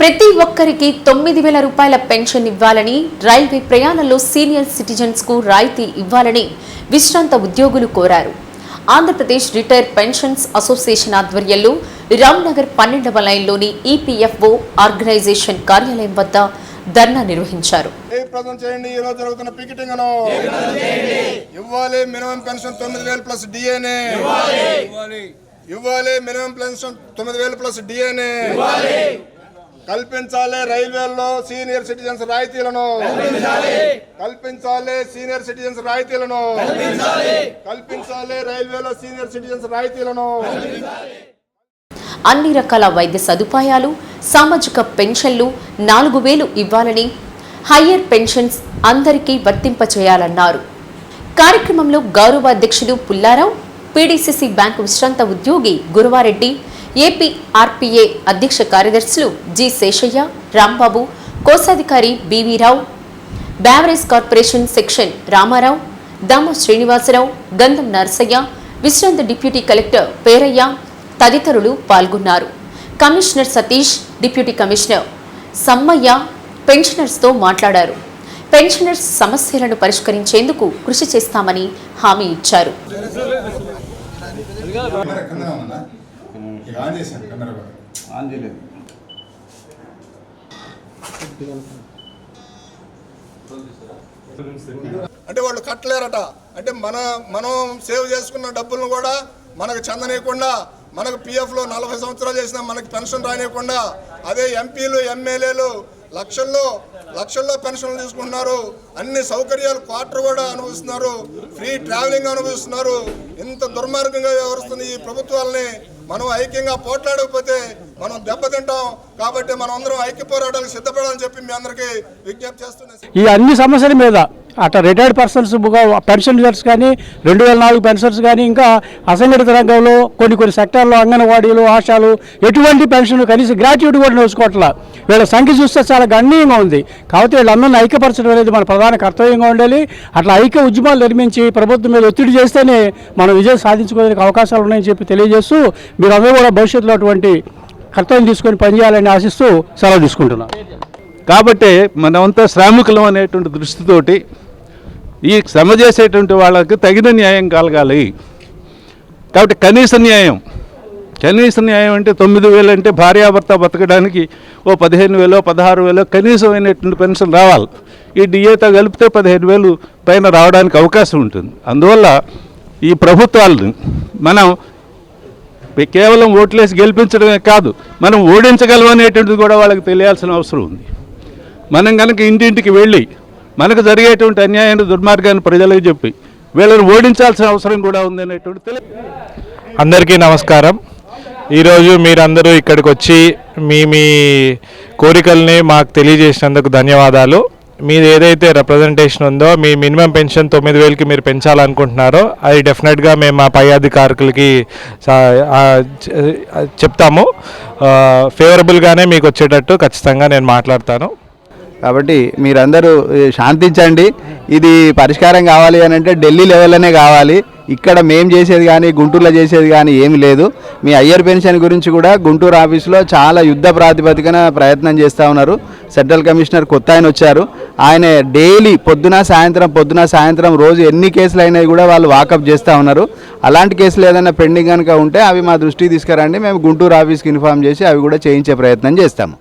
ప్రతి ఒక్కరికి తొమ్మిది వేల రూపాయల పెన్షన్ ఇవ్వాలని రైల్వే ప్రయాణంలో సీనియర్ సిటిజన్స్కు రాయితీ ఇవ్వాలని విశ్రాంత ఉద్యోగులు కోరారు. ఆంధ్రప్రదేశ్ రిటైర్ పెన్షన్స్ అసోసియేషన్ ఆధ్వర్యంలో రామ్నగర్ పన్నెండవ లైన్లోని ఈపీఎఫ్ఓ ఆర్గనైజేషన్ కార్యాలయం వద్ద ధర్నా నిర్వహించారు. జయప్రదం చేయండి ఈ రోజు జరుగుతున్న పికెటింగ్ అను. ఇవ్వాలి మినిమం పెన్షన్ తొమ్మిది వేలు ప్లస్ డిఏనే. ఇవ్వాలి. మినిమం పెన్షన్ తొమ్మిది వేలు ప్లస్ డిఏనే. కల్పించాలి రైల్వేల్లో సీనియర్ సిటిజన్స్ రాయితీలను. కల్పించాలి. సీనియర్ సిటిజన్స్ రాయితీలను. కల్పించాలి రైల్వేలో సీనియర్ సిటిజన్స్ రాయితీలను. అన్ని రకాల వైద్య సదుపాయాలు సామాజిక పెన్షన్లు నాలుగు వేలు ఇవ్వాలని హయ్యర్ పెన్షన్స్ అందరికీ వర్తింపచేయాలన్నారు. కార్యక్రమంలో గౌరవ అధ్యక్షులు పుల్లారావు పీడీసీసీ బ్యాంకు విశ్రాంత ఉద్యోగి గురువారెడ్డి ఏపీ ఆర్పీఏ అధ్యక్ష కార్యదర్శులు జి శేషయ్య రాంబాబు కోశాధికారి B V Rao beverage corporation section Ramarao Damoh Srinivasarao Gandham Narasaiah విశ్రాంత డిప్యూటీ కలెక్టర్ పేరయ్య తదితరులు పాల్గొన్నారు. Commissioner Satish deputy commissioner Sammaiah పెన్షనర్స్తో మాట్లాడారు. పెన్షనర్స్ సమస్యలను పరిష్కరించేందుకు కృషి చేస్తామని హామీ ఇచ్చారు. ఇక ఆన్ చేశాను కెమెరా కూడా ఆంజనేయులు అంటే వాళ్ళు కట్టలేరట. అంటే మన మనం సేవ్ చేసుకున్న డబ్బులను కూడా మనకు చెందనీయకుండా మనకు పిఎఫ్లో నలభై సంవత్సరాలు చేసినా మనకి పెన్షన్ రానియకుండా అదే ఎంపీలు ఎమ్మెల్యేలు లక్షల్లో లక్షల్లో పెన్షన్లు తీసుకుంటున్నారు. అన్ని సౌకర్యాలు క్వార్టర్ కూడా అనుభవిస్తున్నారు. ఫ్రీ ట్రావెలింగ్ అనుభవిస్తున్నారు. ఇంత దుర్మార్గంగా వ్యవహరిస్తున్న ఈ ప్రభుత్వాలని మనం ఐక్యంగా పోట్లాడకపోతే మనం దెబ్బతింటాం. కాబట్టి మనం అందరం ఐక్య పోరాటాలకు సిద్ధపడాలని చెప్పి మీ అందరికీ విజ్ఞప్తి చేస్తున్నాం. ఈ అన్ని సమస్యల మీద అట్లా రిటైర్డ్ పర్సన్స్ పెన్షనర్స్ కానీ రెండు వేల నాలుగు పెన్షన్స్ కానీ ఇంకా అసంఘటిత రంగంలో కొన్ని కొన్ని సెక్టార్లో అంగన్వాడీలు ఆశాలు ఎటువంటి పెన్షన్ కనీసం గ్రాట్యుటీ కూడా నోచుకోవట్లా. వీళ్ళ సంఖ్య చూస్తే చాలా గణనీయంగా ఉంది. కాబట్టి వీళ్ళందరినీ ఐక్యపరచడం అనేది మన ప్రధాన కర్తవ్యంగా ఉండాలి. అట్లా ఐక్య ఉద్యమాలు నిర్మించి ప్రభుత్వం మీద ఒత్తిడి చేస్తేనే మనం విజయం సాధించుకోవడానికి అవకాశాలు ఉన్నాయని చెప్పి తెలియజేస్తూ మీరందరూ కూడా భవిష్యత్తులో అటువంటి కర్తవ్యం తీసుకొని పనిచేయాలని ఆశిస్తూ సెలవు తీసుకుంటున్నాను. కాబట్టి మనమంతా శ్రామికులం అనేటువంటి దృష్టితోటి ఈ శ్రమ చేసేటువంటి వాళ్ళకి తగిన న్యాయం కలగాలి. కాబట్టి కనీస న్యాయం. కనీస న్యాయం అంటే తొమ్మిది వేలు అంటే భార్యాభర్త బతకడానికి ఓ పదిహేను వేలో పదహారు వేలో కనీసమైనటువంటి పెన్షన్ రావాలి. ఈ డిఏతో కలిపితే పదిహేను వేలు పైన రావడానికి అవకాశం ఉంటుంది. అందువల్ల ఈ ప్రభుత్వాలను మనం కేవలం ఓట్లేసి గెలిపించడమే కాదు మనం ఓడించగలం అనేటువంటిది కూడా వాళ్ళకి తెలియాల్సిన అవసరం ఉంది. మనం కనుక ఇంటింటికి వెళ్ళి మనకు జరిగేటువంటి అన్యాయాన్ని దుర్మార్గాన్ని ప్రజలకు చెప్పి వీళ్ళని ఓడించాల్సిన అవసరం కూడా ఉంది అనేటువంటి తెలి అందరికీ నమస్కారం. ఈరోజు మీరందరూ ఇక్కడికి వచ్చి మీ మీ కోరికల్ని మాకు తెలియజేసినందుకు ధన్యవాదాలు. మీది ఏదైతే రిప్రజెంటేషన్ ఉందో మీ మినిమం పెన్షన్ తొమ్మిది వేలకి మీరు పెంచాలనుకుంటున్నారో అది డెఫినెట్గా మేము మా పై అధికారులకి చెప్తాము. ఫేవరబుల్గానే మీకు వచ్చేటట్టు ఖచ్చితంగా నేను మాట్లాడతాను. కాబట్టి మీరందరూ శాంతించండి. ఇది పరిష్కారం కావాలి అని అంటే ఢిల్లీ లెవెల్లోనే కావాలి. ఇక్కడ మేం చేసేది కానీ గుంటూరులో చేసేది కానీ ఏమి లేదు. మీ అయ్యర్ పెన్షన్ గురించి కూడా గుంటూరు ఆఫీస్లో చాలా యుద్ధ ప్రాతిపదికన ప్రయత్నం చేస్తూ ఉన్నారు. సెంట్రల్ కమిషనర్ కొత్త ఆయన వచ్చారు. ఆయన డైలీ పొద్దున సాయంత్రం పొద్దున సాయంత్రం రోజు ఎన్ని కేసులు అయినాయి కూడా వాళ్ళు వాకప్ చేస్తూ ఉన్నారు. అలాంటి కేసులు ఏదైనా పెండింగ్ కనుక ఉంటే అవి మా దృష్టికి తీసుకురండి. మేము గుంటూరు ఆఫీస్కి ఇన్ఫామ్ చేసి అవి కూడా చేయించే ప్రయత్నం చేస్తాము.